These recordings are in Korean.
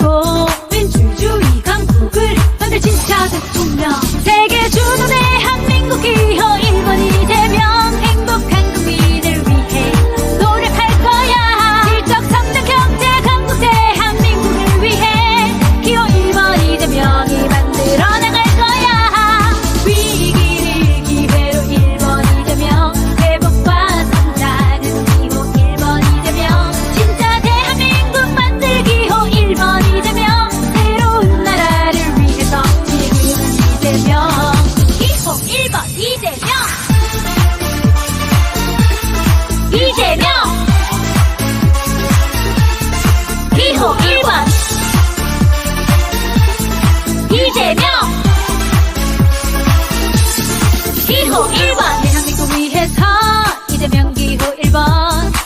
고민 줄줄이 강국을 만들 진짜 대통령. 기호 1번. 내가 미국 위해서 이대명 기호 1번.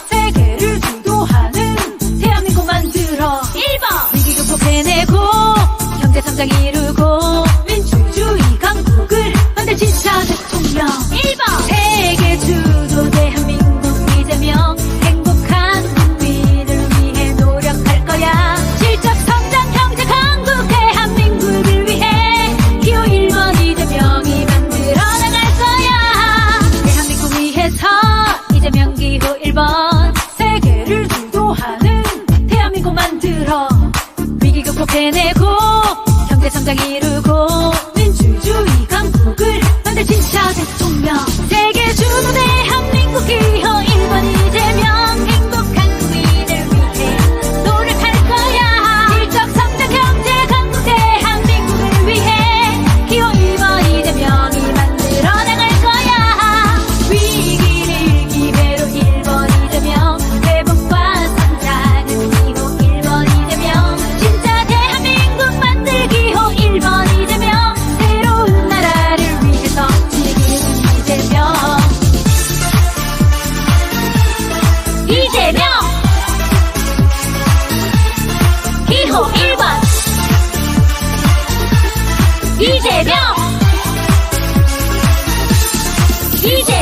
극복해내고 경제성장 이루고 민주주의 강국을 만들 진짜 대통령 이재명! 이재